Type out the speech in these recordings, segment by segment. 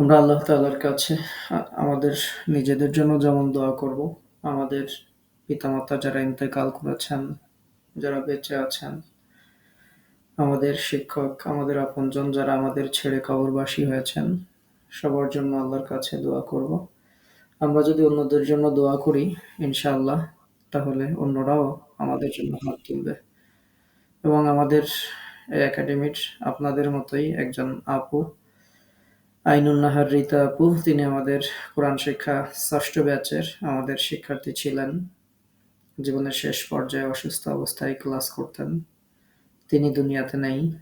আমরা আল্লাহ তাআলার কাছে আমাদের নিজেদের জন্য যেমন দোয়া করব, আমাদের পিতামাতা যারা ইন্তেকাল করেছেন, যারা বেঁচে আছেন, আমাদের শিক্ষক, আমাদের আপনজন যারা আমাদের ছেড়ে কবরবাসী হয়েছেন, সবার জন্য আল্লাহর কাছে দোয়া করব। আমরা যদি অন্যদের জন্য দোয়া করি, ইনশাআল্লাহ তাহলে অন্যরাও আমাদের জন্য হাত তুলবে। এবং আমাদের একাডেমির আপনাদের মতোই একজন আপু, আইনুন নাহার রিতা আপু, তিনি আমাদের কোরআন শিক্ষা ষষ্ঠ ব্যাচের আমাদের শিক্ষার্থী ছিলেন। জীবনের শেষ পর্যায়ে অসুস্থ অবস্থায় ক্লাস করতেন। তিনি দুনিয়াতে নেই।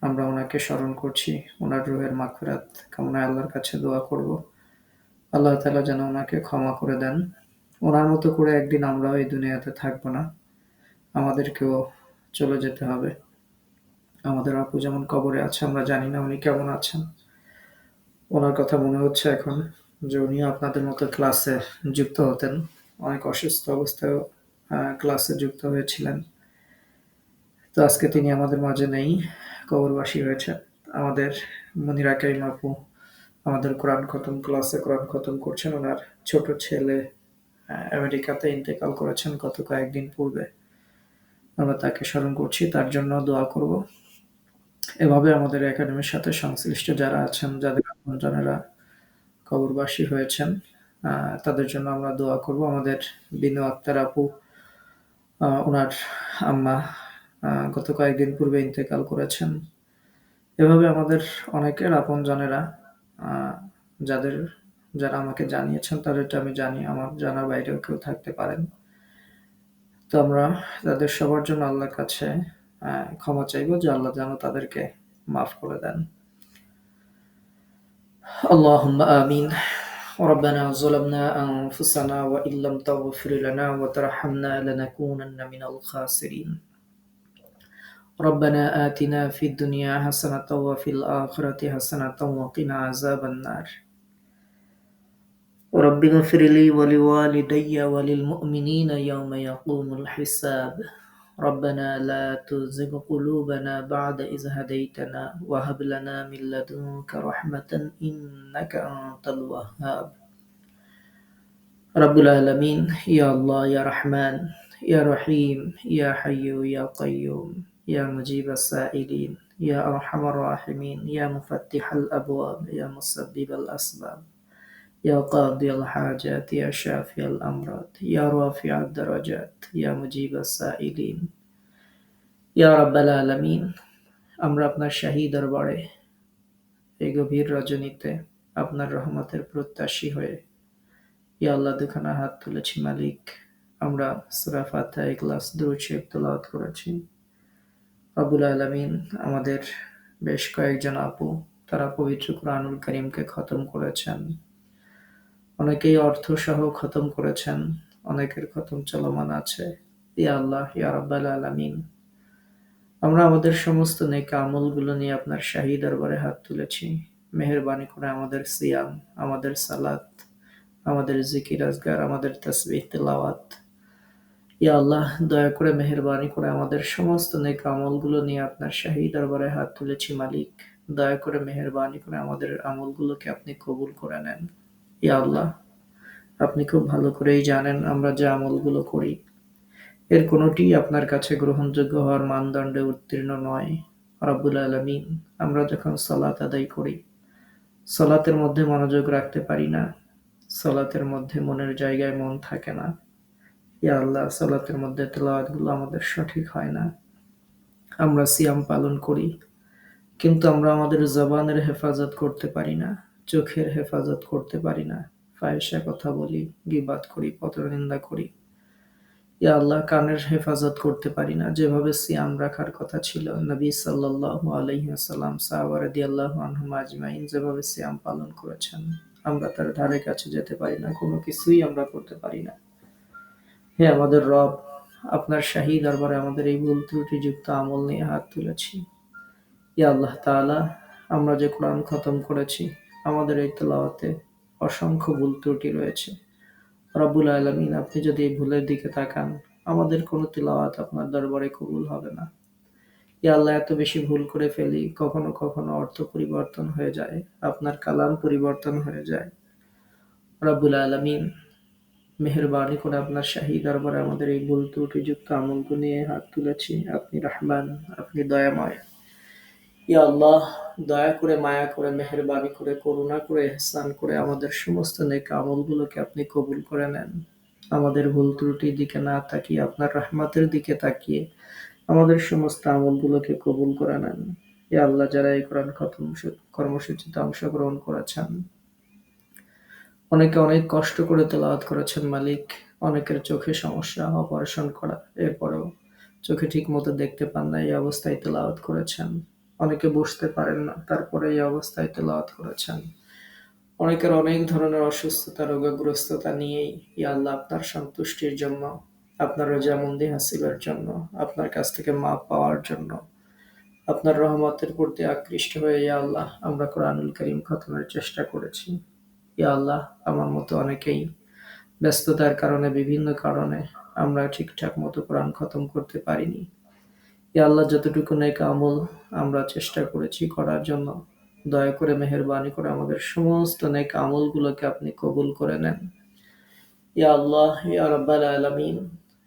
আমরা ওনাকে স্মরণ করছি। ওনার রুহের মাখরাত কামনায় আল্লাহর কাছে দোয়া করব। আল্লাহ তাআলা যেন ওনাকে ক্ষমা করে দেন। ওনার মতো করে একদিন আমরাও এই দুনিয়াতে থাকব না। আমাদেরকেও চলে যেতে হবে। আমাদের আপু যেমন কবরে আছে আমরা জানি না উনি কেমন আছেন। উনার কথা মনে হচ্ছে এখন যে উনিও আপনাদের মতো ক্লাসে যুক্ত হতেন। অনেক অসুস্থ অবস্থায়ও আ ক্লাসে যুক্ত হয়েছিলেন। তো আজকে তিনি আমাদের মাঝে নেই, কবরবাসী হয়েছেন। আমাদের মনিরা কারিম আপু আমাদের কোরআন খতম ক্লাসে কোরআন খতম করছেন। ওনার ছোট ছেলে আমেরিকাতে ইন্তেকাল করেছেন গত কয়েকদিন পূর্বে। আমরা তাকে স্মরণ করছি, তার জন্য দোয়া করব। এভাবে আমাদের একাডেমির সাথে সংশ্লিষ্ট যারা আছেন, যাদের আপনজনেরা কবরবাসী হয়েছেন, তাদের জন্য আমরা দোয়া করব। আমাদের বিনু আক্তার আপু, আ উনার আম্মা গত কয়েকদিন পূর্বে ইন্তেকাল করেছেন। এভাবে আমাদের অনেকের আপনজনেরা আ যাদের যারা আমাকে জানিয়েছেন তাদেরটা আমি জানি। আমার জানার বাইরেও কেউ থাকতে পারেন। তো আমরা তাদের সবার জন্য আল্লাহর কাছে ক্ষমা চাইব যে আল্লাহ যেন তাদেরকে মাফ করে দেন। اللهم آمين ربنا ظلمنا أنفسنا وإن لم تغفر لنا وترحمنا لنكونن من الخاسرين ربنا آتنا في الدنيا حسنة وفي الآخرة حسنة وقنا عذاب النار رب اغفر لي ولوالدي وللمؤمنين يوم يقوم الحساب ربنا لا تزغ قلوبنا بعد إذ هديتنا وهب لنا من لدنك رحمة إنك أنت الوهاب. رب العالمين يا الله يا رحمن يا رحيم يا حي يا قيوم يا مجيب السائلين يا أرحم الراحمين يا مفتح الأبواب يا مسبب الأسباب. يا قاضي الحاجات يا شافي الأمراض يا رافع الدرجات يا مجيب السائلين ইয়া রাব্বাল আলামিন আমরা আপনার শাহী দরবারে এই গভীর রজনীতে আপনার রহমতের প্রত্যাশী হয়ে ইয়া আল্লাহ দুখানা হাত তুলেছি মালিক আমরা সূরা ফাতিহা ইখলাস দুরূদ শরীফ তেলাওয়াত করেছি রব্বুল আলামিন আমাদের বেশ কয়েকজন আপু তারা পবিত্র কোরআনুল কারীমকে খতম করেছেন অনেকেই অর্থ সহ খতম করেছেন, অনেকের খতম চলমান আছে। ইয়া আল্লাহ, ইয়া রাব্বাল আলামিন। আমরা আমাদের সমস্ত নেক আমলগুলো নিয়ে আপনার শাহী দরবারে হাত তুলেছি। মেহেরবানি করে আমাদের সিয়াম, আমাদের সালাত, আমাদের জিকির আজগার, আমাদের তসবিহ, তেলাওয়াত। ইয়া আল্লাহ, দয়া করে মেহেরবানি করে আমাদের সমস্ত নেক আমলগুলো নিয়ে আপনার শাহী দরবারে হাত তুলেছি মালিক। দয়া করে মেহেরবানি করে আমাদের আমলগুলোকে আপনি কবুল করে নেন। ইয়া আল্লাহ, আপনি খুব ভালো করেই জানেন আমরা যে আমলগুলো করি। এর কোনোটিই আপনার কাছে গ্রহণযোগ্য হওয়ার মানদণ্ডে উত্তীর্ণ নয়। রব্বুল আলমিন, আমরা যখন সলাত আদায় করি, সলাতের মধ্যে মনোযোগ রাখতে পারি না। সলাতের মধ্যে মনের জায়গায় মন থাকে না। ইয়া আল্লাহ, সলাতের মধ্যে তেলাওয়াতগুলো আমাদের সঠিক হয় না। আমরা সিয়াম পালন করি, কিন্তু আমরা আমাদের জবানের হেফাজত করতে পারি না। চোখের হেফাজত করতে পারি না। ফায়সা কথা বলি গিবাদ করি, পত্রনিন্দা করি। ইয়া আল্লাহ কানের হেফাজত করতে পারি না। যেভাবে সিয়াম রাখার কথা ছিল, নবী সাল্লাল্লাহু আলাইহি ওয়াসাল্লাম, সাহাবা রাদিয়াল্লাহু আনহুম আজমাইন, যেভাবে সিয়াম পালন করেছেন, আমরা তার ধারে কাছে যেতে পারি না, কোনো কিছুই আমরা করতে পারি না। হে আমাদের রব, আপনার শাহী দরবারে আমাদের এই ভুল ত্রুটিযুক্ত আমল নিয়ে হাত তুলেছি। ইয়া আল্লাহ তাআলা, আমরা যে কোরআন খতম করেছি আমাদের এই তেলাওয়াতে অসংখ্য ভুল ত্রুটি রয়েছে। রব্বুল আলমিন, আপনি যদি এই ভুলের দিকে তাকান, আমাদের কোনো তিলাওয়াত আপনার দরবারে কবুল হবে না। ইয়া আল্লাহ, এত বেশি ভুল করে ফেলি, কখনো কখনো অর্থ পরিবর্তন হয়ে যায়, আপনার কালাম পরিবর্তন হয়ে যায়। রব্বুল আলমিন, মেহরবানি করে আপনার শাহী দরবারে আমাদের এই ভুল ত্রুটিযুক্ত আমলগুলো নিয়ে হাত তুলেছি। আপনি রহমান, আপনি দয়াময়। আল্লাহ দয়া করে, মায়া করে, মেহরবানি করে, করুণা করে এহসান করে আমাদের সমস্ত নেক আমলগুলোকে আপনি কবুল করে নেন। আমাদের ভুল ত্রুটির দিকে না তাকিয়ে, আপনার রহমতের দিকে তাকিয়ে আমাদের সমস্ত আমলগুলোকে কবুল করে নেন। ইয়া আল্লাহ যারা এই কোরআন কর্মসূচিতে অংশগ্রহণ করেছেন, অনেকে অনেক কষ্ট করে তেলাওয়াত করেছেন মালিক, অনেকের চোখে সমস্যা অপারেশন করা, এরপরেও চোখে ঠিক মতো দেখতে পান না, এই অবস্থায় তেলাওয়াত করেছেন। অনেকে বসতে পারেন না, তারপরে এই অবস্থায় তেলাওয়াত করেছেন। অনেকের অনেক ধরনের অসুস্থতা, রোগগ্রস্ততা নিয়েই ইয়া আল্লাহ আপনার সন্তুষ্টির জন্য আপনার রোজামন্দি হাসিলের জন্য, আপনার কাছ থেকে মা পাওয়ার জন্য, আপনার রহমতের প্রতি আকৃষ্ট হয়ে ইয়া আল্লাহ আমরা কোরআনুল করিম খতমের চেষ্টা করেছি। ইয়া আল্লাহ আমার মতো অনেকেই ব্যস্ততার কারণে, বিভিন্ন কারণে আমরা ঠিকঠাক মতো কোরআন খতম করতে পারিনি। ইয়া আল্লাহ যতটুকু নেক আমল আমরা চেষ্টা করেছি করার জন্য, দয়া করে মেহরবানি করে আমাদের সমস্ত নেক আমলগুলোকে আপনি কবুল করে নেন। ইয়া আল্লাহ, ইয়া রাব্বাল আলামিন,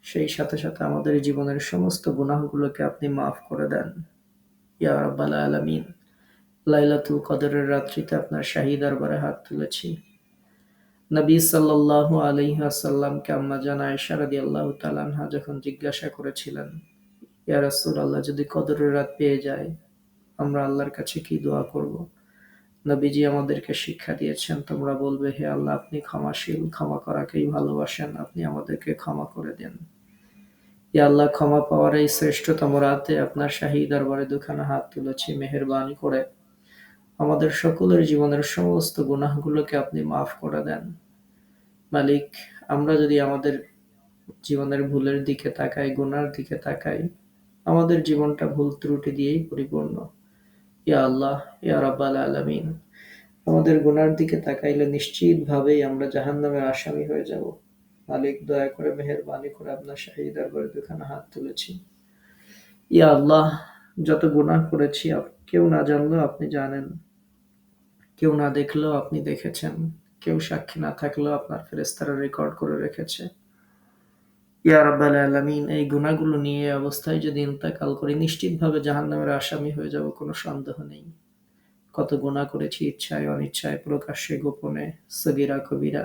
সেই সাথে সাথে আমাদের জীবনের সমস্ত গুনাহগুলোকে আপনি মাফ করে দেন। ইয়া রাব্বাল আলামিন, লাইলাতুল কদরের রাত্রিতে আপনার শাহী দরবারে হাত তুলেছি। নবী সাল্লাল্লাহু আলাইহি ওয়াসাল্লামকে আম্মা জান আয়েশা রাদিয়াল্লাহু তাআলা যখন জিজ্ঞাসা করেছিলেন ইয়া রাসূলুল্লাহ যদি কদরের রাত পেয়ে যায়, আমরা আল্লাহর কাছে কি দোয়া করব? নবীজি আমাদেরকে শিক্ষা দিয়েছেন, তোমরা বলবে, হে আল্লাহ, আপনি ক্ষমাশীল, ক্ষমা করাকেই ভালোবাসেন, আপনি আমাদেরকে ক্ষমা করে দেন। ইয়া আল্লাহ, ক্ষমা পাওয়ার এই শ্রেষ্ঠতম রাতে আপনার শাহী দরবারে দুখানা হাত তুলেছি, মেহরবানি করে। আমাদের সকলের জীবনের সমস্ত গুনাহগুলোকে আপনি মাফ করে দেন। মালিক, আমরা যদি আমাদের জীবনের ভুলের দিকে তাকাই, গুনার দিকে তাকাই আমাদের জীবনটা ভুল ত্রুটি দিয়েই পরিপূর্ণ। ইয়া আল্লাহ, ইয়া রাব্বাল আলামিন। আমাদের গুনার দিকে তাকাইলে নিশ্চিতভাবেই আমরা জাহান্নামের আসামি হয়ে যাব। মালিক, দয়া করে মেহরবানি করে আপনার শাহী দরবারে দুখানা হাত তুলেছি। ইয়া আল্লাহ, যত গুনাহ করেছি কেউ না জানলেও আপনি জানেন। কেউ না দেখলেও আপনি দেখেছেন। কেউ সাক্ষী না থাকলেও আপনার ফেরেস্তারা রেকর্ড করে রেখেছে। ইয়া রাব্বাল আলামিন, এই গুণাগুলো নিয়ে অবস্থায় যদি ইন্তেকাল করি, নিশ্চিতভাবে জাহান্নামের আসামি হয়ে যাব, কোনো সন্দেহ নেই। কত গুণা করেছি, ইচ্ছায়, অনিচ্ছায়, প্রকাশ্যে, গোপনে, সগিরা, কবিরা।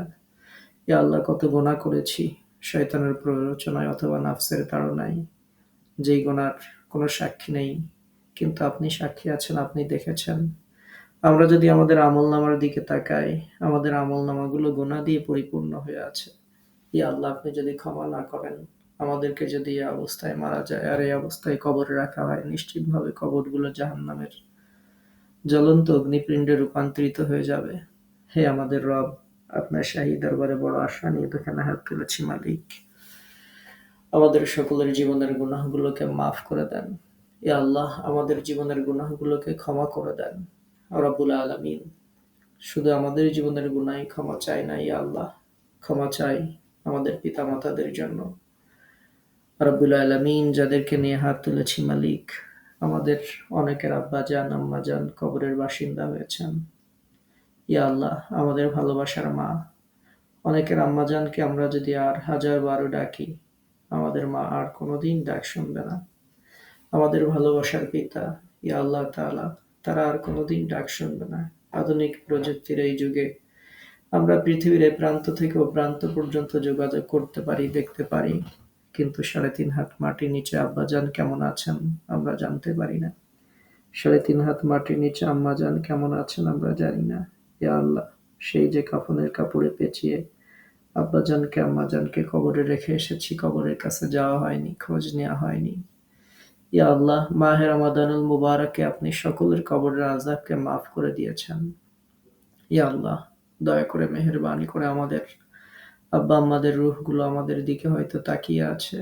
ইয়া আল্লাহ, কত গুণা করেছি, শয়তানের প্ররোচনায় অথবা নাফসের তাড়নায়। যেই গুণার কোনো সাক্ষী নেই, কিন্তু আপনি সাক্ষী আছেন, আপনি দেখেছেন। আমরা যদি আমাদের আমল নামার দিকে তাকাই, আমাদের আমল নামাগুলো গোনা দিয়ে পরিপূর্ণ হয়ে আছে। ইয়া আল্লাহ আপনি যদি ক্ষমা না করেন, আমাদেরকে যদি এই অবস্থায় মারা যায় আর এই অবস্থায় কবরে রাখা হয়, নিশ্চিতভাবে কবরগুলো জাহান নামের জ্বলন্ত অগ্নিপিণ্ডে রূপান্তরিত হয়ে যাবে। হে আমাদের রব, আপনার শাহী দরবারে বড় আশা নিয়ে তোখানে হাত তুলেছি, মালিক। আমাদের সকলের জীবনের গুনাহগুলোকে মাফ করে দেন। ইয়া আল্লাহ, আমাদের জীবনের গুনাহগুলোকে ক্ষমা করে দেন। রব্বুল আলমিন, শুধু আমাদের জীবনের গুনাই ক্ষমা চাই না ইয়া আল্লাহ। ক্ষমা চাই। আমাদের পিতা মাতাদের জন্য। রব্বুল আলমিন যাদেরকে নিয়ে হাত তুলেছি মালিক, আমাদের অনেকের আব্বা যান আম্মা যান কবরের বাসিন্দা হয়েছেন। ইয়া আল্লাহ, আমাদের ভালোবাসার মা। অনেকের আম্মা জানকে আমরা যদি আর হাজার বারো ডাকি, আমাদের মা আর কোনোদিন ডাক শুনবে না। আমাদের ভালোবাসার পিতা, ইয়া আল্লাহ তালা তারা আর কোনোদিন ডাক শুনবে না। আধুনিক প্রযুক্তির এই যুগে আমরা পৃথিবীর এ প্রান্ত থেকে ও প্রান্ত পর্যন্ত যোগাযোগ করতে পারি, দেখতে পারি। কিন্তু সাড়ে তিন হাত মাটির নিচে আব্বাজান কেমন আছেন, আমরা জানতে পারি না। সাড়ে তিন হাত মাটির নিচে আম্মাজান কেমন আছেন, আমরা জানি না। ইয়া আল্লাহ, সেই যে কাফনের কাপড়ে পেঁচিয়ে আব্বাজানকে, আম্মাজানকে কবরে রেখে এসেছি, কবরের কাছে যাওয়া হয়নি, খোঁজ নেওয়া হয়নি। ইয়া আল্লাহ, মাহে রমাদানুল মুবারকে আপনি সকলের কবরের আজাবকে মাফ করে দিয়েছেন। ইয়া আল্লাহ দয়া করে মেহরবানি করে আমাদের আব্বা আম্মাদের রুহগুলো আমাদের দিকে হয়তো তাকিয়ে আছে।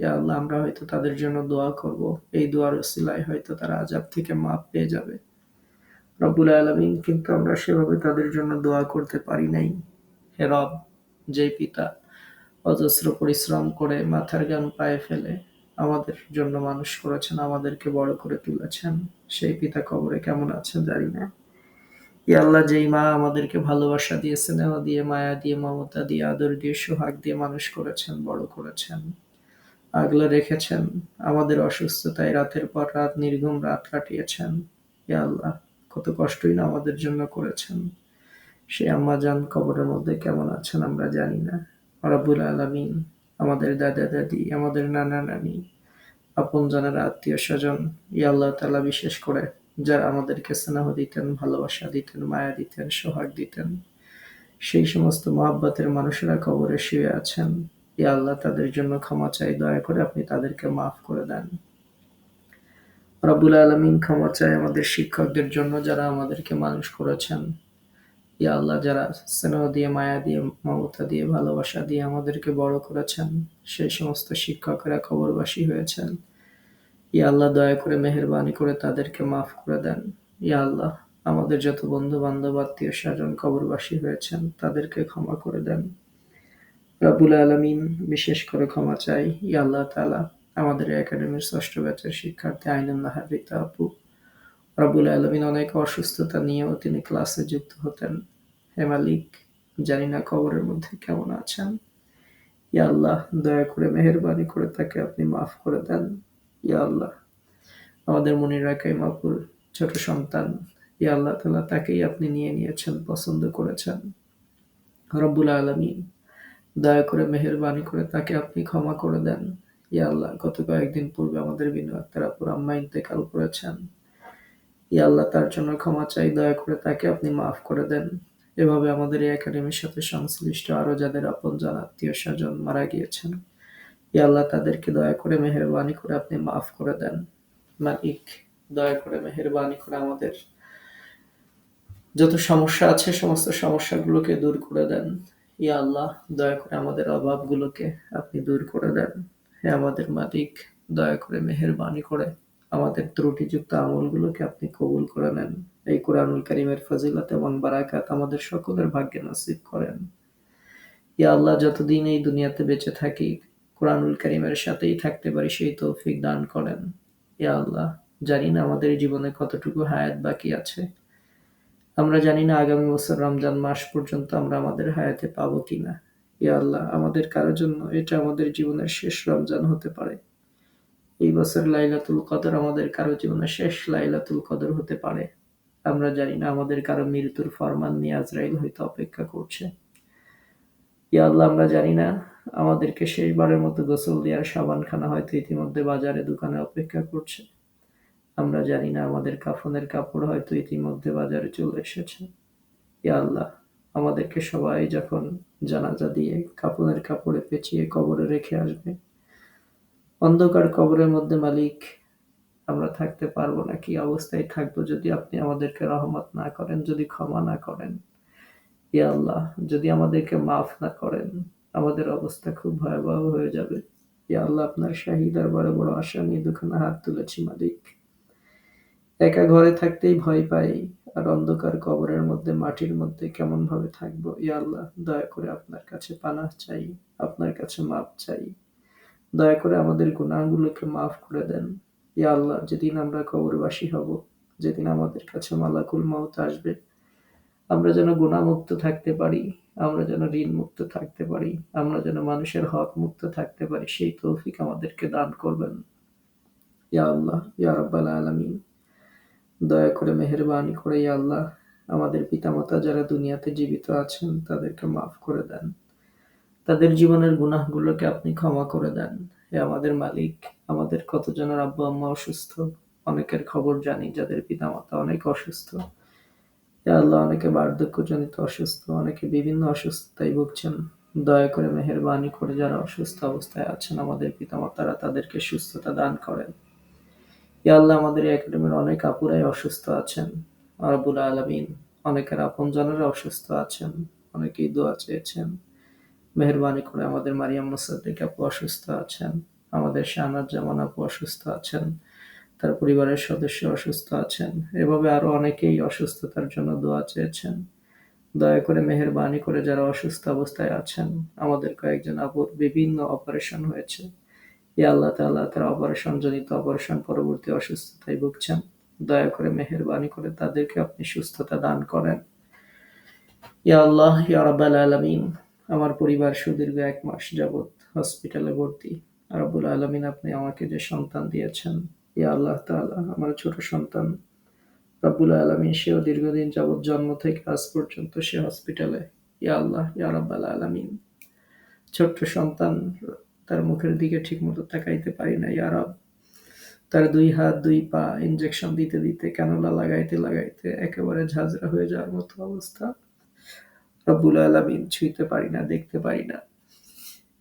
আল্লাহ, আমরা হয়তো তাদের জন্য দোয়া করব। এই দোয়ার ওসিলায় হয়তো তারা আজাব থেকে মাফ পেয়ে যাবে। রব্বুল আলমিন কিন্তু আমরা সেভাবে তাদের জন্য দোয়া করতে পারি নাই। হে রব যে পিতা অজস্র পরিশ্রম করে মাথার গান পায়ে ফেলে আমাদের জন্য মানুষ করেছেন, আমাদেরকে বড় করে তুলেছেন, সেই পিতা কবরে কেমন আছেন জানি না। আল্লাহ যেই মা আমাদেরকে ভালোবাসা দিয়ে, স্নেহ দিয়ে, মায়া দিয়ে, মমতা দিয়ে, আদর দিয়ে, সোহাগ দিয়ে মানুষ করেছেন, বড় করেছেন, আগলে রেখেছেন, আমাদের অসুস্থতায় রাতের পর রাত, নির্ঘুম রাত কাটিয়েছেন। ইয়া আল্লাহ, কত কষ্টই না আমাদের জন্য করেছেন। সে আম্মা জান কবরের মধ্যে কেমন আছেন আমরা জানি না। রব্বুল আলমিন, আমাদের দাদা দাদি, আমাদের নানা নানি, আপন জনের আত্মীয় স্বজন, ইয়া আল্লাহ তালা বিশেষ করে যারা আমাদেরকে স্নেহ দিতেন, ভালোবাসা দিতেন, মায়া দিতেন, সোহাগ দিতেন, সেই সমস্ত মহাব্বতের মানুষেরা কবরে শুয়ে আছেন। ইয়া আল্লাহ, তাদের জন্য ক্ষমা চাই। দয়া করে আপনি তাদেরকে মাফ করে দেন। রবুল আলমিন ক্ষমা চাই আমাদের শিক্ষকদের জন্য যারা আমাদেরকে মানুষ করেছেন। ইয়া আল্লাহ, যারা স্নেহ দিয়ে, মায়া দিয়ে, মমতা দিয়ে, ভালোবাসা দিয়ে আমাদেরকে বড় করেছেন, সেই সমস্ত শিক্ষকেরা খবরবাসী হয়েছেন। ইয়া আল্লাহ দয়া করে, মেহরবানি করে তাদেরকে মাফ করে দেন। ইয়া আল্লাহ, আমাদের যত বন্ধু বান্ধব আত্মীয় স্বজন, কবরবাসী হয়েছেন, তাদেরকে ক্ষমা করে দেন। রাবুল আলমিন বিশেষ করে ক্ষমা চাই। ইয়া আল্লাহ তালা আমাদের একাডেমির ষষ্ঠ ব্যাচের শিক্ষার্থী আইনুল্লাহ রিতা আপু। রাবুল আলমিন অনেক অসুস্থতা নিয়েও তিনি ক্লাসে যুক্ত হতেন। হে মালিক, জানি না খবরের মধ্যে কেমন আছেন। ইয়া আল্লাহ, দয়া করে, মেহরবানি করে তাকে আপনি মাফ করে দেন। ইয়া আল্লাহ। আমাদের মনির রাকাই মাপুর ছোট সন্তান, ইয়া আল্লাহ তালা তাকেই আপনি নিয়ে নিয়েছেন, পছন্দ করেছেন। রব্বুল আলমিন, দয়া করে, মেহরবানি করে তাকে আপনি ক্ষমা করে দেন। ইয়া আল্লাহ, গত কয়েকদিন পূর্বে আমাদের বিনু আক্তার আপুর আম্মা ইন্তেকাল করেছেন। ইয়া আল্লাহ, তার জন্য ক্ষমা চাই, দয়া করে তাকে আপনি মাফ করে দেন। এভাবে আমাদের এই একাডেমির সাথে সংশ্লিষ্ট আরও যাদের আপন জন আত্মীয় স্বজন মারা গিয়েছেন ইয়া আল্লাহ, তাদেরকে দয়া করে মেহরবানি করে আপনি মাফ করে দেন। মালিক, দয়া করে মেহরবানি করে আমাদের যত সমস্যা আছে, সমস্ত সমস্যাগুলোকে দূর করে দেন। ইয়া আল্লাহ, দয়া করে আমাদের অভাবগুলোকে আপনি দূর করে দেন। হে আমাদের মালিক, দয়া করে মেহরবানি করে আমাদের ত্রুটিযুক্ত আমলগুলোকে আপনি কবুল করে নেন। এই কোরআনুল করিমের ফজিলত এবং বারাকাত আমাদের সকলের ভাগ্যে নসিব করেন। ইয়া আল্লাহ, যতদিন এই দুনিয়াতে বেঁচে থাকি কোরআনুল করিমের সাথেই থাকতে পারি সেই তৌফিক দান করেন। ইয়া আল্লাহ, জানি না আমাদের জীবনে কতটুকু হায়াত বাকি আছে। আমরা জানি না আগামী বছর রমজান মাস পর্যন্ত আমরা আমাদের হায়াতে পাবো কিনা। ইয়া আল্লাহ, আমাদের কারোর জন্য এটা আমাদের জীবনের শেষ রমজান হতে পারে। এই বছর লাইলাতুল কদর আমাদের কারও জীবনের শেষ লাইলাতুল কদর হতে পারে। আমরা জানি না আমাদের কারও মৃত্যুর ফরমান নিয়ে আজরাইল হয়তো অপেক্ষা করছে। ইয়া আল্লাহ, আমরা জানি না আমাদেরকে শেষবারের মতো গোসল দেওয়ার সাবানখানা হয়তো ইতিমধ্যে বাজারে দোকানে অপেক্ষা করছে। আমরা জানি না আমাদের কাফনের কাপড় হয়তো ইতিমধ্যে বাজারে চলে এসেছে। ইয়া আল্লাহ, আমাদেরকে সবাই যখন জানাজা দিয়ে কাফনের কাপড়ে পেঁচিয়ে কবরে রেখে আসবে। অন্ধকার কবরের মধ্যে মালিক, আমরা থাকতে পারব না, কি অবস্থায় থাকব যদি আপনি আমাদেরকে রহমত না করেন, যদি ক্ষমা না করেন। ইয়া আল্লাহ, যদি আমাদেরকে মাফ না করেন আমাদের অবস্থা খুব ভয়াবহ হয়ে যাবে। ইয়া আল্লাহ, আপনার শাহিদ আর বড় বড় আশা নিয়ে দুখানা হাত তুলেছি মালিক। একা ঘরে থাকতেই ভয় পাই, আর অন্ধকার কবরের মধ্যে, মাটির মধ্যে কেমন ভাবে থাকব? ইয়া আল্লাহ, দয়া করে আপনার কাছে পানাহ চাই, আপনার কাছে মাপ চাই। দয়া করে আমাদের গুণাগুলোকে মাফ করে দেন। ইয়া আল্লাহ, যেদিন আমরা কবরবাসী হব, যেদিন আমাদের কাছে মালাকুল মাউত আসবে, আমরা যেন গুণামুক্ত থাকতে পারি। আমরা যেন ঋণ মুক্ত থাকতে পারি, আমরা যেন মানুষের হক মুক্ত থাকতে পারি, সেই তৌফিক আমাদেরকে দান করবেন। ইয়া আল্লাহ, ইয়া রাব্বাল আলামিন। দয়া করে, মেহরবানি করে, ইয়া আল্লাহ, আমাদের পিতামাতা যারা দুনিয়াতে জীবিত আছেন, তাদেরকে মাফ করে দেন। তাদের জীবনের গুনাহগুলোকে আপনি ক্ষমা করে দেন। হে আমাদের মালিক, আমাদের কতজনের আব্বু আম্মা অসুস্থ? অনেকের খবর জানি যাদের পিতামাতা অনেক অসুস্থ। আল্লাহ অনেকে বার্ধক্যজনিত অসুস্থ, অনেকে বিভিন্ন অসুস্থতায় ভুগছেন। দয়া করে মেহরবানি করে যারা অসুস্থ অবস্থায় আছেন, আমাদের পিতামাতারা তাদেরকে সুস্থতা দান করেন। আল্লাহ, আমাদের একাডেমির অনেক আপুরাই অসুস্থ আছেন। আরবুল আলমিন, অনেকের আপনজনেরা অসুস্থ আছেন, অনেকেই দোয়া চেয়েছেন। মেহরবানি করে আমাদের মারিয়াম মুসাদ্দিক আপু অসুস্থ আছেন, আমাদের শাহনাজ জামান আপু অসুস্থ আছেন তার পরিবারের সদস্য অসুস্থ আছেন। এভাবে আরও অনেকেই অসুস্থতার জন্য দোয়া চেয়েছেন। দয়া করে মেহরবানি করে যারা অসুস্থ অবস্থায় আছেন, আমাদের কয়েকজন আপুর বিভিন্ন অপারেশন হয়েছে। ইয়া আল্লাহ তাআলা তারা অপারেশন জনিত অপারেশন পরবর্তী অসুস্থতায় ভুগছেন। দয়া করে মেহেরবানি করে তাদেরকে আপনি সুস্থতা দান করেন। ইয়া আল্লাহ ইয়া রাব্বাল আলামিন, আমার পরিবার সুদীর্ঘ এক মাস যাবৎ হসপিটালে ভর্তি। রব্বুল আলামিন আপনি আমাকে যে সন্তান দিয়েছেন ইয়া আল্লাহ তাআলা আমার ছোট সন্তান রব্বুল আলামিন, সেও দীর্ঘদিন যাবৎ জন্ম থেকে আজ পর্যন্ত সে হসপিটালে ইয়া আল্লাহ, ইয়া রাব্বাল আলামিন। ছোট্ট সন্তান তার মুখের দিকে ঠিকমতো তাকাইতে পারি না, ইয়া রব। তার দুই হাত, দুই পা ইনজেকশন দিতে দিতে, ক্যানোলা লাগাইতে লাগাইতে একেবারে ঝাঁঝরা হয়ে যাওয়ার মতো অবস্থা। রব্বুল আলামিন ছুঁইতে পারি না, দেখতে পারি না।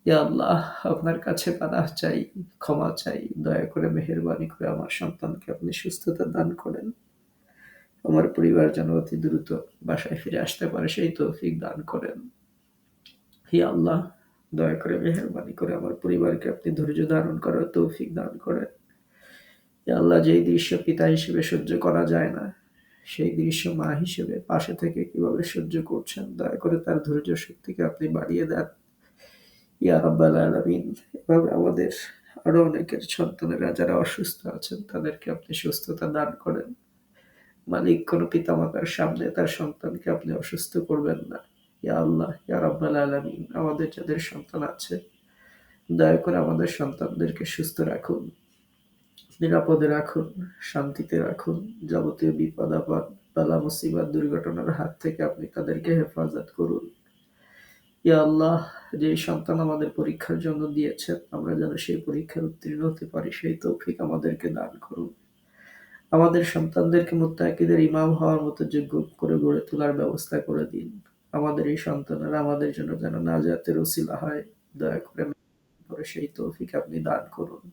ইয়া আল্লাহ, আপনার কাছে পানাহ চাই, ক্ষমা চাই, দয়া করে মেহেরবানি করে আমার সন্তানকে আপনি সুস্থতা দান করেন। আমার পরিবার যেন অতি দ্রুত বাসায় ফিরে আসতে পারে, সেই তৌফিক দান করেন। হি আল্লাহ, দয়া করে মেহরবানি করে আমার পরিবারকে আপনি ধৈর্য ধারণ করার তৌফিক দান করেন। আল্লাহ, যেই দৃশ্য পিতা হিসেবে সহ্য করা যায় না, সেই দৃশ্য মা হিসেবে পাশে থেকে কীভাবে সহ্য করছেন, দয়া করে তার ধৈর্য শক্তিকে আপনি বাড়িয়ে দেন। ইয়া রাব্বাল এভাবে আমাদের আরও অনেকের সন্তানেরা যারা অসুস্থ আছেন, তাদেরকে আপনি সুস্থতা দান করেন। মালিক কোনো পিতামাতার সামনে তার সন্তানকে আপনি অসুস্থ করবেন না। ইয়া আল্লাহ, ইয়া রাব্বাল আলামিন, আমাদের যাদের সন্তান আছে, দয়া করে আমাদের সন্তানদেরকে সুস্থ রাখুন, নিরাপদে রাখুন, শান্তিতে রাখুন। যাবতীয় বিপদ আপদ, বালা মুসিবত, দুর্ঘটনার হাত থেকে আপনি তাদেরকে হেফাজত করুন। ইয়া আল্লাহ যে সন্তান আমাদের পরীক্ষার জন্য দিয়েছেন, আমরা যেন সেই পরীক্ষায় উত্তীর্ণ হতে পারি, সেই তৌফিক আমাদেরকে দান করুন। আমাদের সন্তানদেরকে মুত্তাকিদের ইমাম হওয়ার মতো যোগ্য করে গড়ে তোলার ব্যবস্থা করে দিন। আমাদের এই সন্তানেরা আমাদের জন্য যেন নাজাতের রসিলা হয়, দয়া করে করে সেই তৌফিক আপনি দান করুন।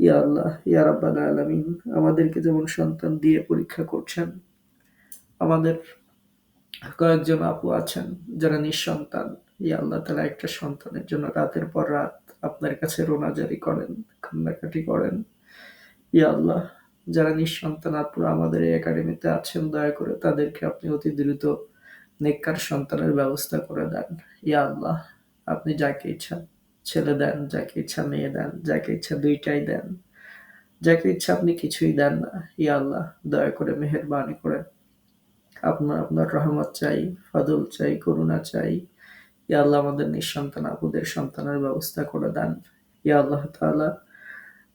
ইয়া আল্লাহ, ইয়া রাব্বাল আলামিন, আমাদেরকে যেমন সন্তান দিয়ে পরীক্ষা করছেন, আমাদের কয়েকজন আপু আছেন যারা নিঃসন্তান আল্লাহ তারা একটা সন্তানের জন্য রাতের পর রাত আপনার কাছে রোনাজারি করেন, কান্নাকাটি করেন। ইয়া আল্লাহ, যারা নিঃসন্তান আপুরা আমাদের এই একাডেমিতে আছেন, দয়া করে তাদেরকে আপনি অতি দ্রুত নেককার সন্তানের ব্যবস্থা করে দেন। ইয়া আল্লাহ, আপনি যাকে ইচ্ছা ছেলে দেন, যাকে ইচ্ছা মেয়ে দেন, যাকে ইচ্ছা দুইটাই দেন। যাকে ইচ্ছা আপনি কিছুই দেন না। ইয়া আল্লাহ, দয়া করে মেহেরবানি করে। আপনার আপনার রহমত চাই, ফদল চাই, করুণা চাই। ইয়া আল্লাহ আমাদের নিঃসন্তান আপুদের সন্তানের ব্যবস্থা করে দেন। ইয়া আল্লাহ তাআলা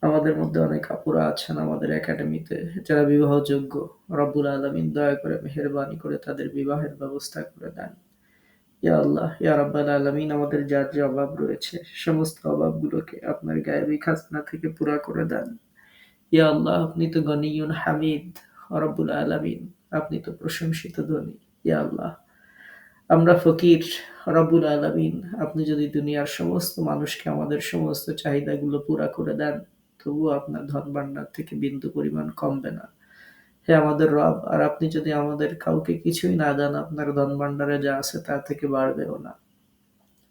আমাদের মধ্যে অনেক আপুরা আছেন আমাদের একাডেমিতে, যারা বিবাহযোগ্য। রব্বুল আলমিন দয়া করে মেহরবানি করে তাদের বিবাহের ব্যবস্থা করে দেন। ইয়া আল্লাহ, ইয়া রাব্বাল আলামিন আমাদের যার যে অভাব রয়েছে, সমস্ত অভাবগুলোকে আপনার গায়েবী খাজনা থেকে পুরা করে দেন। ইয়া আল্লাহ, আপনি তো গনিয়ুন হামিদ, রব্বুল আলামিন, আপনি তো প্রশংসিত ধনী। ইয়া আল্লাহ আমরা ফকির, রব্বুল আলামিন, আপনি যদি দুনিয়ার সমস্ত মানুষকে আমাদের সমস্ত চাহিদাগুলো পুরা করে দেন, তবুও আপনার ধন ভাণ্ডার থেকে বিন্দু পরিমাণ কমবে না। হে আমাদের রব, আর আপনি যদি আমাদের কাউকে কিছুই না দেন, আপনার ধন ভাণ্ডারে যা আছে তা থেকে বাড়বেও না।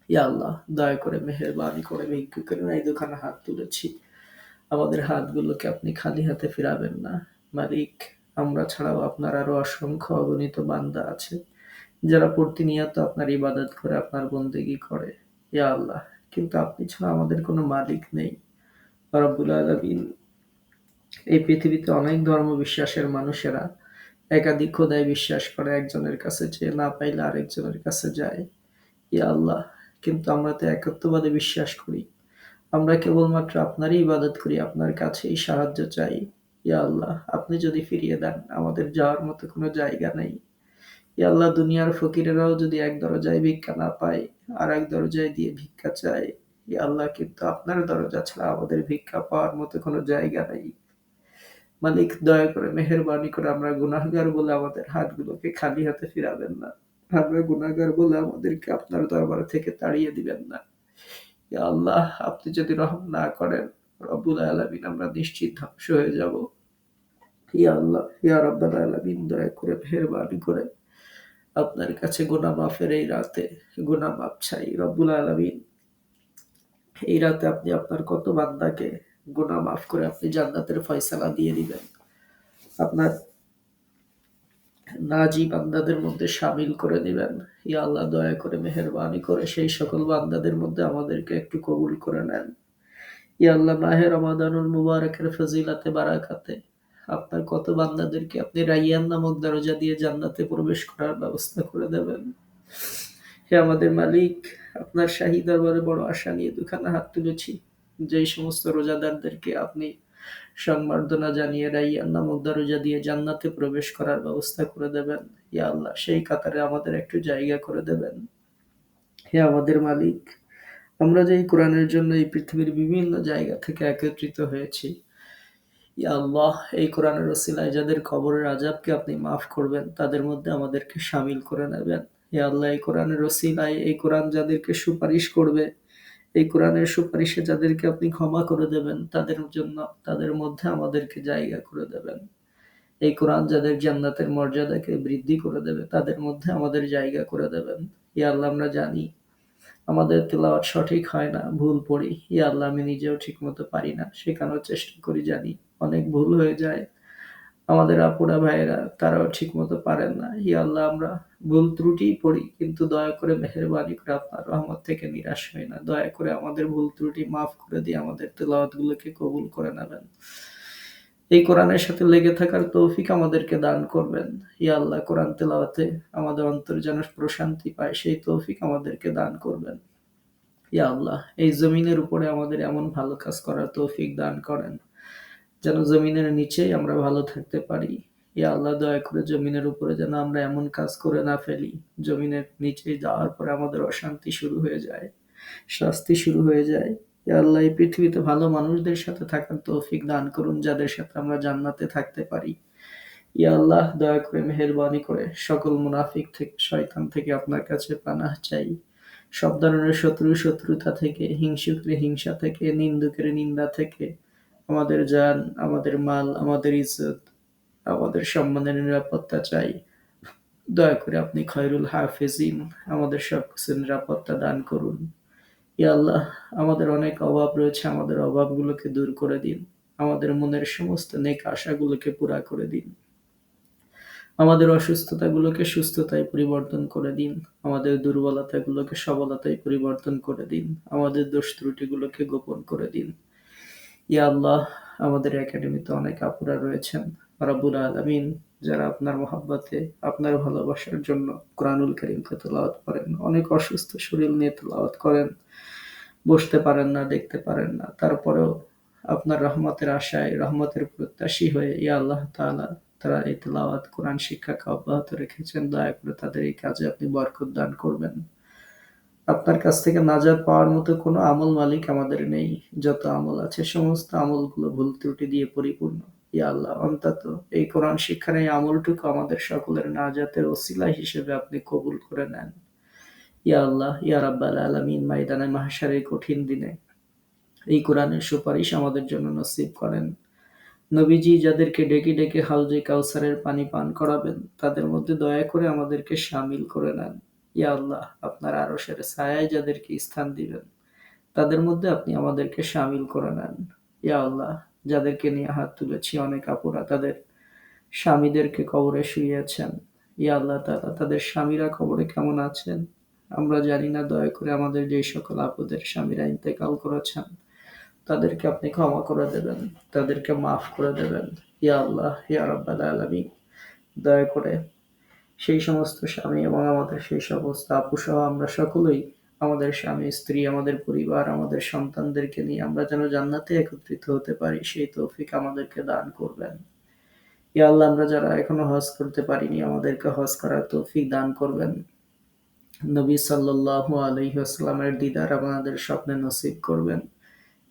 ইয়া আল্লাহ, দয়া করে মেহরবানি করে ভিক্ষুকের এই দোকানে হাত তুলেছি। আমাদের হাতগুলোকে আপনি খালি হাতে ফিরাবেন না। মালিক, আমরা ছাড়াও আপনার আরও অসংখ্য অগণিত বান্দা আছে। যারা প্রতিনিয়ত আপনার ইবাদত করে, আপনার বন্দেগি করে, ইয়া আল্লাহ, কিন্তু আপনি ছাড়া আমাদের কোনো মালিক নেই। রব্বুল আলামিন, এই পৃথিবীতে অনেক ধর্ম বিশ্বাসের মানুষেরা একাধিক খোদায় বিশ্বাস করে, একজনের কাছে চেয়ে না পাইলে আরেকজনের কাছে যায়। ইয়া আল্লাহ, কিন্তু আমরা তো একত্ববাদে বিশ্বাস করি। আমরা কেবলমাত্র আপনারই ইবাদত করি, আপনার কাছেই সাহায্য চাই। ইয়া আল্লাহ, আপনি যদি ফিরিয়ে দেন, আমাদের যাওয়ার মতো কোনো জায়গা নেই। আল্লাহ দুনিয়ার ফকিরেরাও যদি এক দরজায় ভিক্ষা না পায় আর এক দরজায় দিয়ে ভিক্ষা চায় আল্লাহ কিন্তু আপনার দরজা ছাড়া আমাদের ভিক্ষা পাওয়ার মতো কোনো জায়গা নেই। মালিক, দয়া করে, মেহরবানি করে আমরা গুনাহগার বলে আমাদের হাতগুলোকে খালি হাতে ফিরাবেন না। আমরা গুনাহগার বলে আমাদেরকে আপনার দরবার থেকে তাড়িয়ে দিবেন না। আল্লাহ, আপনি যদি রহম না করেন, রব্বুল আলামিন আমরা নিশ্চিত ধ্বংস হয়ে যাব। ইয়া আল্লাহ ইয়া রব্বাল আলামিন, দয়া করে, মেহরবানি করে আপনার কাছে গুনাহ মাফের এই রাতে গুনাহ মাফ চাই। রব্বুল আলামিন, এই রাতে আপনি আপনার কত বান্দাকে গুনাহ মাফ করে আপনি জান্নাতের ফয়সালা দিয়ে দিবেন? আপনার নাজি বান্দাদের মধ্যে সামিল করে দিবেন? ইয়া আল্লাহ, দয়া করে, মেহরবানি করে সেই সকল বান্দাদের মধ্যে আমাদেরকে একটু কবুল করে নেন। ইয়া আল্লাহ, মাহে রমাদানুল মুবারকের ফজিলাতে বারাকাতে আপনার কত বান্দাদেরকে আপনি রাইয়ান নামক দরজা দিয়ে জান্নাতে প্রবেশ করার ব্যবস্থা করে দেবেন? হে আমাদের মালিক, আপনার শাহী দরবারে বড় আশা নিয়ে দুখানা হাত তুলেছি। যেই সমস্ত রোজাদারদেরকে আপনি সংবর্ধনা জানিয়ে রাইয়ান নামক দরজা দিয়ে জান্নাতে প্রবেশ করার ব্যবস্থা করে দেবেন, ইয়া আল্লাহ, সেই কাতারে আমাদের একটু জায়গা করে দেবেন। হে আমাদের মালিক, আমরা যে এই কোরআনের জন্য এই পৃথিবীর বিভিন্ন জায়গা থেকে একত্রিত হয়েছি আল্লাহ, এই কোরআনের ওসিলায় যাদের কবরের আজাবকে আপনি মাফ করবেন, তাদের মধ্যে আমাদেরকে সামিল করে নেবেন। ইয়া আল্লাহ, এই কোরআনের ওসিলায়, এই কোরআন যাদেরকে সুপারিশ করবে, এই কোরআনের সুপারিশে যাদেরকে আপনি ক্ষমা করে দেবেন, তাদের জন্য, তাদের মধ্যে আমাদেরকে জায়গা করে দেবেন। এই কোরআন যাদের জান্নাতের মর্যাদাকে বৃদ্ধি করে দেবে, তাদের মধ্যে আমাদের জায়গা করে দেবেন। ইয়া আল্লাহ, আমরা জানি আমাদের তেলাওয়াত সঠিক হয় না, ভুল পড়ি। ইয়া আল্লাহ আমি নিজেও ঠিক মতো পারি না, শেখানোর চেষ্টা করি জানি, অনেক ভুল হয়ে যায়। আমাদের আপুরা ভাইয়েরা, তারাও ঠিক মতো পারেন না। ইয়া আল্লাহ আমরা ভুল ত্রুটি পড়ি, কিন্তু দয়া করে মেহরবানি করে আপনার রহমত থেকে নিরাশ হই না। দয়া করে আমাদের ভুল ত্রুটি মাফ করে দিয়ে আমাদের তেলাওয়াতগুলোকে কবুল করে নেবেন। এই কোরআনের সাথে লেগে থাকার তৌফিক আমাদেরকে দান করবেন। ইয়া আল্লাহ, কোরআন তেলাওয়াতে আমাদের অন্তর যেন প্রশান্তি পায়, সেই তৌফিক আমাদেরকে দান করবেন। ইয়া আল্লাহ, এই জমিনের উপরে আমাদের এমন ভালো কাজ করার তৌফিক দান করেন, যেন জমিনের নিচেই আমরা ভালো থাকতে পারি। ইয়া আল্লাহ, দয়া করে জমিনের উপরে যেন আমরা এমন কাজ করে না ফেলি, জমিনের নিচে যাওয়ার পরে আমাদের অশান্তি শুরু হয়ে যায়, শাস্তি শুরু হয়ে যায়। আল্লাহ, এই পৃথিবীতে ভালো মানুষদের সাথে থাকার তৌফিক দান করুন, যাদের সাথে আমরা জান্নাতে থাকতে পারি। ইয়া আল্লাহ, দয়া করে মেহরবানি করে সকল মুনাফিক থেকে, শয়তান থেকে আপনার কাছে পানাহ চাই। সব ধরনের শত্রু শত্রুতা থেকে, হিংসুকের হিংসা থেকে, নিন্দুকের নিন্দা থেকে, আমাদের জান, আমাদের মাল, আমাদের ইজ্জত, আমাদের সম্মানের নিরাপত্তা চাই। দয়া করে আপনি খয়রুল হাফেজিন আমাদের সব কিছু নিরাপত্তা দান করুন। আল্লাহ, আমাদের অনেক অভাব রয়েছে, আমাদের অভাবগুলোকে দূর করে দিন। আমাদের মনের সমস্ত নেক আশাগুলোকে পুরা করে দিন। আমাদের অসুস্থতাগুলোকে সুস্থতায় পরিবর্তন করে দিন। আমাদের দুর্বলতাগুলোকে সবলতায় পরিবর্তন করে দিন। আমাদের দোষ ত্রুটিগুলোকে গোপন করে দিন। ইয়া আল্লাহ, আমাদের একাডেমিতে অনেক আপুরা রয়েছেন। রাব্বুল আলামিন যারা আপনার মহাব্বতে, আপনার ভালোবাসার জন্য কোরআনুল করিমকে তেলাওয়াত করেন, অনেক অসুস্থ শরীর নিয়ে তেলাওয়াত করেন, বসতে পারেন না, দেখতে পারেন না, তারপরেও আপনার রহমতের আশায়, রহমতের প্রত্যাশী হয়ে ইয়া আল্লাহ তাআলা তারা এই তেলাওয়াত কোরআন শিক্ষাকে অব্যাহত রেখেছেন, দয়া করে তাদের এই কাজে আপনি বরকত দান করবেন। আপনার কাছ থেকে নাজাত পাওয়ার মতো কোনো আমল মালিক আমাদের নেই, যত আমল আছে, সমস্ত আমলগুলো ভুল ত্রুটি দিয়ে পরিপূর্ণ। ইয়া আল্লাহ, অন্তত এই কোরআন শিক্ষার এই আমলটুকু আমাদের সকলের নাজাতের ওসিলা হিসেবে আপনি কবুল করে নেন। ইয়া আল্লাহ, ইয়া রাব্বাল আলামিন, ময়দানে মাহশারের কঠিন দিনে এই কোরআনের সুপারিশ আমাদের জন্য নসিব করেন। নবীজি যাদেরকে ডেকে ডেকে হাউজে কাউসারের পানি পান করাবেন, তাদের মধ্যে দয়া করে আমাদেরকে সামিল করে নেন। ইয়া আল্লাহ, আপনার আরশের ছায়ায় যাদেরকে স্থান দিবেন, তাদের মধ্যে আপনি আমাদেরকে সামিল করে নেন। ইয়া আল্লাহ যাদেরকে নিয়ে হাত তুলেছি, অনেক আপুরা তাদের স্বামীদেরকে কবরে শুয়েছেন ইয়া আল্লাহ তাআলা তাদের স্বামীরা কবরে কেমন আছেন? আমরা জানি না, দয়া করে আমাদের যে সকল আপুদের স্বামীরা ইন্তেকাল করেছেন, তাদেরকে আপনি ক্ষমা করে দেবেন, তাদেরকে মাফ করে দেবেন। ইয়া আল্লাহ ইয়া রাব্বাল আলামিন। দয়া করে সেই সমস্ত স্বামী এবং আমাদের সেই সমস্ত আপু সহ আমরা সকলেই আমাদের স্বামী, স্ত্রী, আমাদের পরিবার, আমাদের সন্তানদেরকে নিয়ে আমরা যেন জান্নাতে একত্রিত হতে পারি, সেই তৌফিক আমাদেরকে দান করবেন। ইয়া আল্লাহ, আমরা যারা এখনও হজ করতে পারিনি, আমাদেরকে হজ করার তৌফিক দান করবেন। নবী সাল্লাল্লাহু আলাইহি ওয়াসাল্লামের দিদার আমাদের স্বপ্নে নসিব করবেন।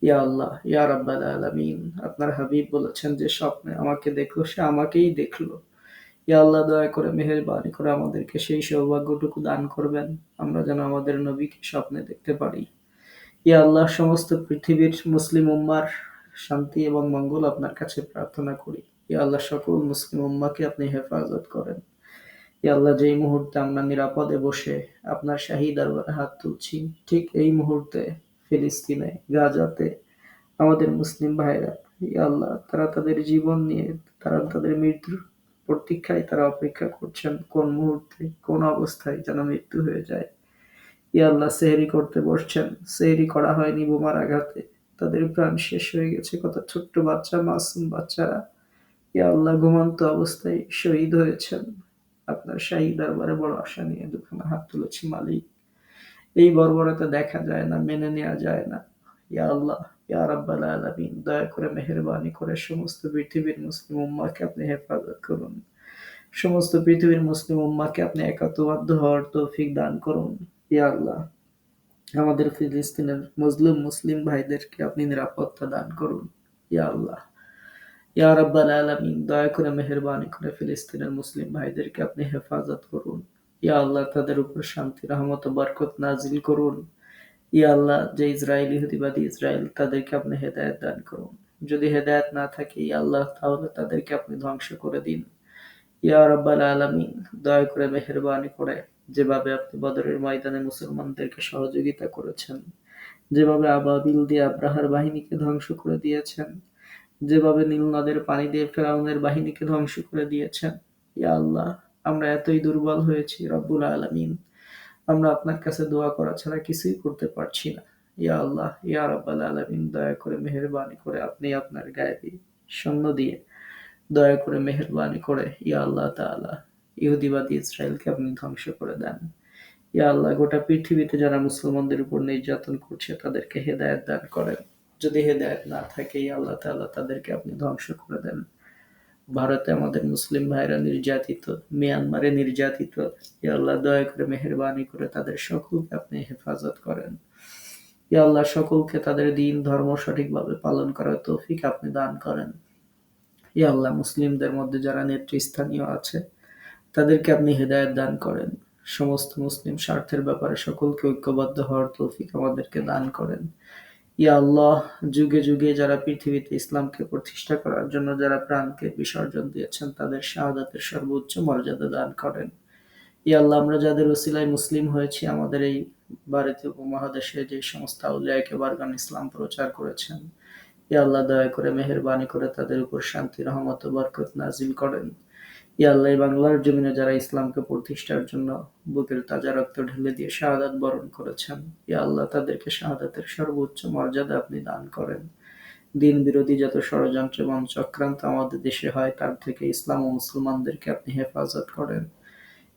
ইয়া আল্লাহ, ইয়া রাব্বাল আলামিন, আপনার হাবিব বলেছেন যে স্বপ্নে আমাকে দেখল, সে আমাকেই দেখল। আল্লাহ, দয়া করে মেহেরবানি করে আমাদেরকে সেই সৌভাগ্যটুকু দান করবেন, আমরা যেন আমাদের নবীকে স্বপ্নে দেখতে পারি। ইয়া আল্লাহ, সমস্ত পৃথিবীর মুসলিম উম্মার শান্তি এবং মঙ্গল আপনার কাছে প্রার্থনা করি। ইয়া আল্লাহ, সকল মুসলিম উম্মাকে আপনি হেফাজত করেন। ইয়া আল্লাহ, যেই মুহূর্তে আমরা নিরাপদে বসে আপনার শাহী দরবারে হাত তুলছি, ঠিক এই মুহূর্তে ফিলিস্তিনে, গাজাতে আমাদের মুসলিম ভাইরা ইয়া আল্লাহ, তারা তাদের জীবন নিয়ে, তারা তাদের মৃত্যুর প্রতীক্ষায় তারা অপেক্ষা করছেন, কোন মুহূর্তে, কোন অবস্থায় যেন মৃত্যু হয়ে যায়। ইয়া সেহেরি করতে বসছেন। সেহেরি করা হয়নি বোমার আঘাতে। তাদের প্রাণ শেষ হয়ে গেছে। কত ছোট্ট বাচ্চা, মাসুম বাচ্চারা। ইয়া আল্লাহ, ঘুমন্ত অবস্থায় শহীদ হয়েছেন। আপনার শাহী দরবারে বড় আশা নিয়ে দুখানা হাত তুলেছি মালিক। এই বর্বরতা দেখা যায় না, মেনে নেওয়া যায় না। ইয়া আল্লাহ ইয়া রাব্বাল আলামিন দয়া করে মেহেরবানি করে সমস্ত পৃথিবীর মুসলিম উম্মাকে আপনি হেফাজত করুন সমস্ত পৃথিবীর মুসলিম উম্মাকে আপনি একাত্মবদ্ধ হওয়ার তৌফিক দান করুন ইয়া আল্লাহ আমাদের ফিলিস্তিনের মজলুম মুসলিম ভাইদেরকে আপনি নিরাপত্তা দান করুন ইয়া আল্লাহ ইয়া রাব্বাল আলামিন দয়া করে মেহেরবানি করে ফিলিস্তিনের মুসলিম ভাইদেরকে আপনি হেফাজত করুন ইয়া আল্লাহ তাদের উপর শান্তি রহমত বরকত নাজিল করুন ইয়া আল্লাহ যে ইসরায়েল ইহুদিবাদী ইসরায়েল, তাদেরকে আপনি হেদায়ত দান করুন। যদি হেদায়ত না থাকে ইয়া আল্লাহ, তাহলে তাদেরকে আপনি ধ্বংস করে দিন। ইয়া রব্বাল আলামিন, দয়া করে মেহরবানি করে যেভাবে আপনি বদরের ময়দানে মুসলমানদেরকে সহযোগিতা করেছেন, যেভাবে আবাবিল দিয়ে আব্রাহার বাহিনীকে ধ্বংস করে দিয়েছেন, যেভাবে নীল নদের পানি দিয়ে ফেরাউনের বাহিনীকে ধ্বংস করে দিয়েছেন, ইয়া আল্লাহ, আমরা এতই দুর্বল হয়েছি রব্বুল আলমিন। আমরা আপনার কাছে দোয়া করা ছাড়া কিছুই করতে পারছি না। ইয়া আল্লাহ, ইয়া রব্বাল আলমিন, দয়া করে মেহরবানি করে আপনি আপনার গায়ে সৈন্য দিয়ে দয়া করে মেহরবানি করে ইয়া আল্লাহ তাআলা ইহুদিবাদী ইসরায়েলকে আপনি ধ্বংস করে দেন। ইয়া আল্লাহ, গোটা পৃথিবীতে যারা মুসলমানদের উপর নির্যাতন করছে তাদেরকে হেদায়ত দান করেন। যদি হেদায়ত না থাকে, ইয়া আল্লাহ তাআলা তাদেরকে আপনি ধ্বংস করে দেন। ভারতে আমাদের মুসলিম ভাইরা নির্যাতিত, মিয়ানমারে নির্যাতিত। আল্লাহ, দয়া করে মেহরবানি করে তাদের সকলকে আপনি হেফাজত করেন। আল্লাহ, সকলকে তাদের দিন, ধর্ম সঠিকভাবে পালন করার তৌফিক আপনি দান করেন। আল্লাহ, মুসলিমদের মধ্যে যারা নেতৃস্থানীয় আছে, তাদেরকে আপনি হেদায়ত দান করেন। সমস্ত মুসলিম স্বার্থের ব্যাপারে সকলকে ঐক্যবদ্ধ হওয়ার তৌফিক আমাদেরকে দান করেন। ইয়া আল্লাহ, যুগে যুগে যারা পৃথিবীতে ইসলামকে প্রতিষ্ঠা করার জন্য যারা প্রাণকে বিসর্জন দিয়েছেন, তাদের শাহাদাতের সর্বোচ্চ মর্যাদা দান করেন। ইয়া আল্লাহ, আমরা যাদের ওসিলায় মুসলিম হয়েছি, আমাদের এই ভারতীয় উপমহাদেশে যে সমস্ত আউলিয়াকে বারগান ইসলাম প্রচার করেছেন, ইয়া আল্লাহ দয়া করে মেহরবানি করে তাদের উপর শান্তি, রহমত বরকত নাজিল করেন। আল্লাহ বাংলার জমিনে যারা ইসলামকে প্রতিষ্ঠার জন্য বুকের তাজা রক্ত ঢেলে দিয়ে শাহাদাত বরণ করেছেন ইয়া আল্লাহ তাদেরকে শাহাদাতের সর্বোচ্চ মর্যাদা আপনি দান করেন। দিন বিরোধী যত ষড়যন্ত্র এবং চক্রান্ত আমাদের দেশে হয়, তার থেকে ইসলাম ও মুসলমানদেরকে আপনি হেফাজত করেন।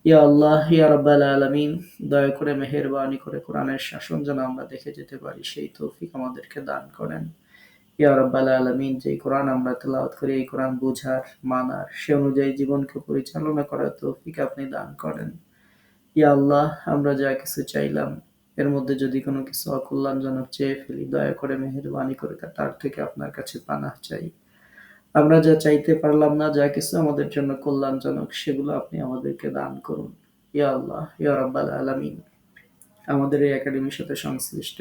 ইয়া আল্লাহ ইয়া রাব্বাল আলামিন, দয়া করে মেহেরবানি করে কোরআনের শাসন যেন আমরা দেখে যেতে পারি, সেই তৌফিক আমাদেরকে দান করেন। ইয়া রাব্বাল আলামিন যে কোরআন আমরা তেলাওয়াত করি, এই কোরআন বোঝার মানার, সে অনুযায়ী জীবনকে পরিচালনা করার তৌফিক আপনি দান করেন। ইয়া আল্লাহ, আমরা যা কিছু চাইলাম, এর মধ্যে যদি কোনো কিছু অকল্যাণজনক চেয়ে ফেলি, দয়া করে মেহেরবানি করে তার থেকে আপনার কাছে পানাহ চাই। আমরা যা চাইতে পারলাম না, যা কিছু আমাদের জন্য কল্যাণজনক, সেগুলো আপনি আমাদেরকে দান করুন। ইয়া আল্লাহ, ইয়া রাব্বাল আলামিন, আমাদের এই একাডেমির সাথে সংশ্লিষ্ট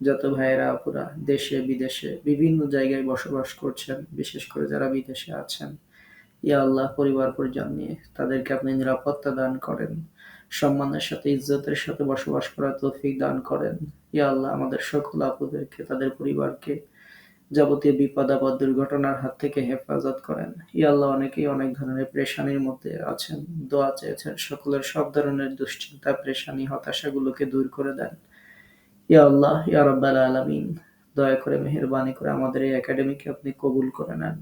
যত ভাইয়েরা আপুরা দেশে, বিদেশে বিভিন্ন জায়গায় বসবাস করছেন, বিশেষ করে যারা বিদেশে আছেন, ইয়া আল্লাহ পরিবার পরিজন নিয়ে তাদেরকে আপনি নিরাপত্তা দান করেন, সম্মানের সাথে, ইজ্জতের সাথে বসবাস করার তৌফিক দান করেন। ইয়া আল্লাহ আমাদের সকল আপুদেরকে, তাদের পরিবারকে যাবতীয় বিপদ, আপদ, দুর্ঘটনার হাত থেকে হেফাজত করেন। আল্লাহ অনেকেই অনেক ধরনের প্রেশানির মধ্যে আছেন, দোয়া চেয়েছেন, সকলের সব ধরনের দুশ্চিন্তা, প্রেশানি, হতাশাগুলোকে দূর করে দেন। ইয়া আল্লাহ, ইয়া রব্বাল আলামিন, দয়া করে, মেহরবানি করে আমাদের এই একাডেমিকে আপনি কবুল করে নেন।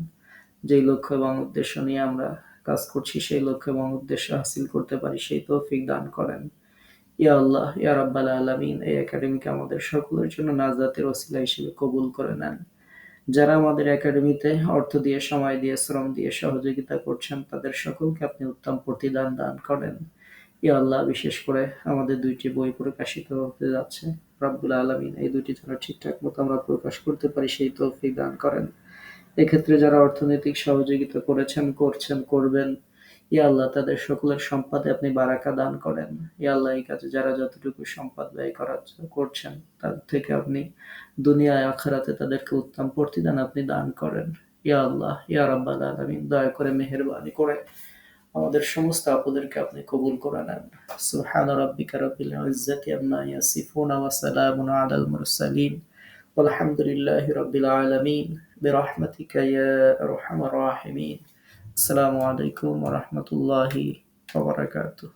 যেই লক্ষ্য এবং উদ্দেশ্য নিয়ে আমরা কাজ করছি, সেই লক্ষ্য এবং উদ্দেশ্য হাসিল করতে পারি, সেই তৌফিক দান করেন। ইয়া আল্লাহ, ইয়া রাব্বাল আলামিন, এই একাডেমিকে আমাদের সকলের জন্য নাজাতের ওসিলা হিসেবে কবুল করে নেন। যারা আমাদের একাডেমিতে অর্থ দিয়ে, সময় দিয়ে, শ্রম দিয়ে সহযোগিতা করছেন, তাদের সকলকে আপনি উত্তম প্রতিদান দান করেন। ইয়া আল্লাহ বিশেষ করে আমাদের দুইটি বই প্রকাশিত হতে যাচ্ছে। রব্বুল আলমিন এই দুটি যেন ঠিকঠাক মতো আমরা প্রকাশ করতে পারি, সেই তৌফিক দান করেন। এক্ষেত্রে যারা অর্থনৈতিক সহযোগিতা করেছেন, করছেন, করবেন ইয়া আল্লাহ তাদের সকলের সম্পদে আপনি বারাকা দান করেন। ইয়া আল্লাহ এই কাজে যারা যতটুকু সম্পদ ব্যয় করার করছেন, তার থেকে আপনি দুনিয়ায়, আখারাতে তাদেরকে উত্তম প্রতিদান আপনি দান করেন। ইয়া আল্লাহ ইয়া রাব্বাল আলামিন, দয়া করে মেহেরবানি করে আমাদের সমস্ত আপদেরকে আপনি কবুল করে নেন সুহান রব্বিকা রব্বিল ইজ্জাতি আম্মা ইয়াসিফুন ওয়া সালামুন আলাল মুরসালিন আলহামদুলিল্লাহি রব্বিল আলামিন বিরাহমাতিকা ইয়া আরহামার রাহিমিন আসসালামু আলাইকুম ওয়া রাহমাতুল্লাহি ওয়া বারাকাতুহু